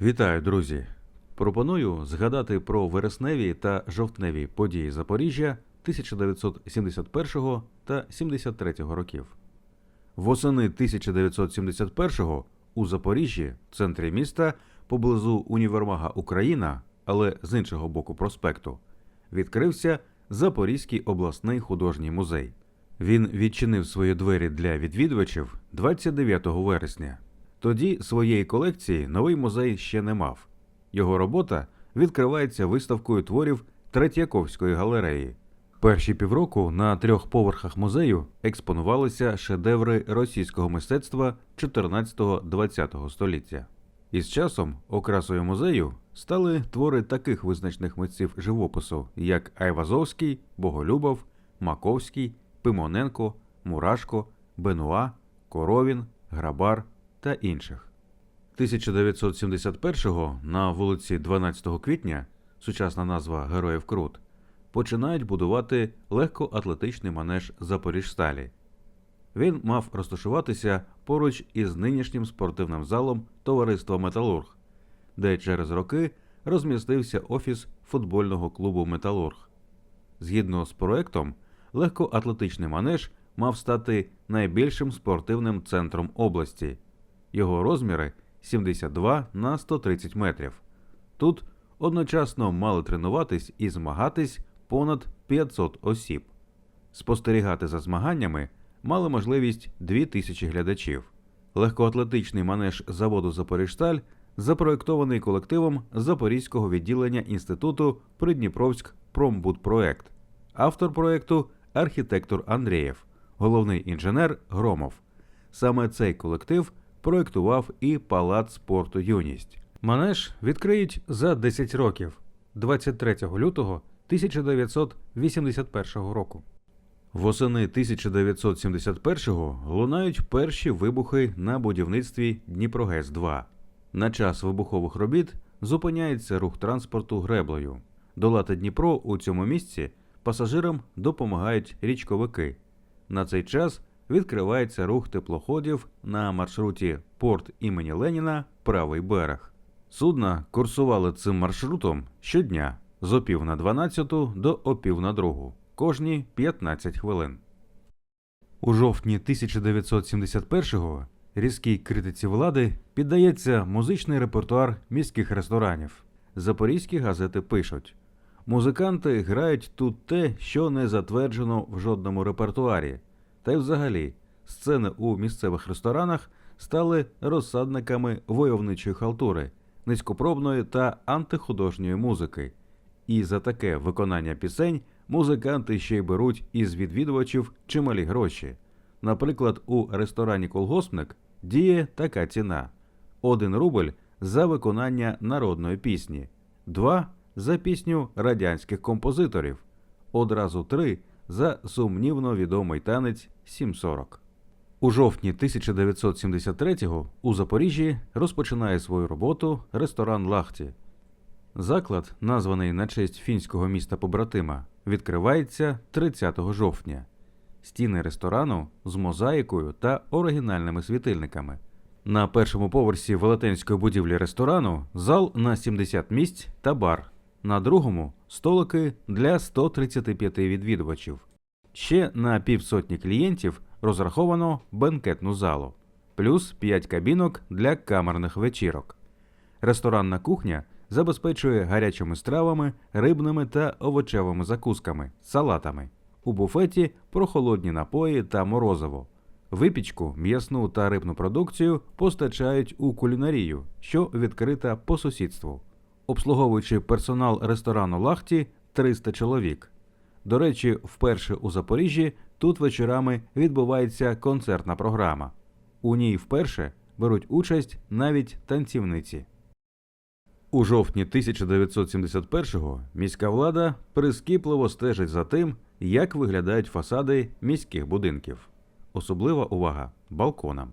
Вітаю, друзі! Пропоную згадати про вересневі та жовтневі події Запоріжжя 1971 та 73 років. Восени 1971 у Запоріжжі, центрі міста, поблизу універмага Україна, але з іншого боку проспекту, відкрився Запорізький обласний художній музей. Він відчинив свої двері для відвідувачів 29 вересня. Тоді своєї колекції новий музей ще не мав. Його робота відкривається виставкою творів Третьяковської галереї. Перші півроку на трьох поверхах музею експонувалися шедеври російського мистецтва 14-20 століття. Із часом окрасою музею стали твори таких визначних митців живопису, як Айвазовський, Боголюбов, Маковський, Пимоненко, Мурашко, Бенуа, Коровін, Грабар та інших. 1971-го на вулиці 12 квітня, сучасна назва Героїв Крут, починають будувати легкоатлетичний манеж Запоріжсталі. Він мав розташуватися поруч із нинішнім спортивним залом товариства Металург, де через роки розмістився офіс футбольного клубу Металург. Згідно з проектом, легкоатлетичний манеж мав стати найбільшим спортивним центром області. Його розміри 72 на 130 метрів. Тут одночасно мали тренуватись і змагатись понад 500 осіб. Спостерігати за змаганнями мали можливість 2000 глядачів. Легкоатлетичний манеж заводу Запоріжсталь запроєктований колективом Запорізького відділення Інституту Придніпровськ Промбудпроект. Автор проекту архітектор Андрієв, головний інженер Громов. Саме цей колектив проєктував і палац спорту Юність. Манеж відкриють за 10 років 23 лютого 1981 року. Восени 1971-го лунають перші вибухи на будівництві Дніпрогес-2. На час вибухових робіт зупиняється рух транспорту греблею. Долати Дніпро у цьому місці пасажирам допомагають річковики. На цей час відкривається рух теплоходів на маршруті порт імені Леніна Правий берег. Судна курсували цим маршрутом щодня з опів на 12 до опів на другу, кожні 15 хвилин. У жовтні 1971-го різкій критиці влади піддається музичний репертуар міських ресторанів. Запорізькі газети пишуть: музиканти грають тут те, що не затверджено в жодному репертуарі. Та й взагалі, сцени у місцевих ресторанах стали розсадниками войовничої халтури, низькопробної та антихудожньої музики. І за таке виконання пісень музиканти ще й беруть із відвідувачів чималі гроші. Наприклад, у ресторані Колгоспник діє така ціна: 1 рубль за виконання народної пісні, 2 за пісню радянських композиторів, одразу 3 за сумнівно відомий танець 740. У жовтні 1973-го у Запоріжжі розпочинає свою роботу ресторан Лахті. Заклад, названий на честь фінського міста побратима, відкривається 30 жовтня. Стіни ресторану з мозаїкою та оригінальними світильниками. На першому поверсі велетенської будівлі ресторану зал на 70 місць та бар. На другому столики для 135 відвідувачів. Ще на півсотні клієнтів розраховано бенкетну залу, плюс 5 кабінок для камерних вечірок. Ресторанна кухня забезпечує гарячими стравами, рибними та овочевими закусками, салатами. У буфеті прохолодні напої та морозиво. Випічку, м'ясну та рибну продукцію постачають у кулінарію, що відкрита по сусідству. Обслуговуючи персонал ресторану Лахті 300 чоловік. До речі, вперше у Запоріжжі тут вечорами відбувається концертна програма. У ній вперше беруть участь навіть танцівниці. У жовтні 1971-го міська влада прискіпливо стежить за тим, як виглядають фасади міських будинків. Особлива увага балконам.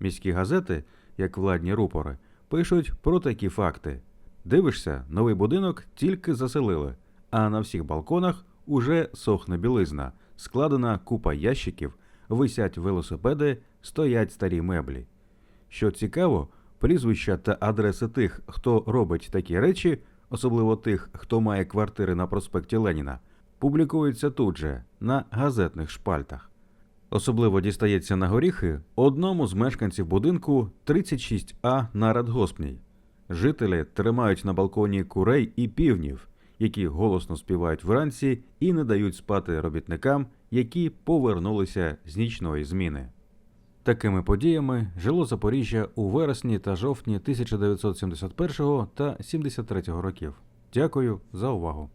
Міські газети, як владні рупори, пишуть про такі факти. Дивишся, новий будинок тільки заселили, а на всіх балконах уже сохне білизна, складена купа ящиків, висять велосипеди, стоять старі меблі. Що цікаво, Прізвища та адреси тих, хто робить такі речі, особливо тих, хто має квартири на проспекті Леніна, публікуються тут же на газетних шпальтах. Особливо дістається на горіхи одному з мешканців будинку 36А на Радгоспній. Жителі тримають на балконі курей і півнів, які голосно співають вранці і не дають спати робітникам, які повернулися з нічної зміни. Такими подіями жило Запоріжжя у вересні та жовтні 1971 та 73 років. Дякую за увагу.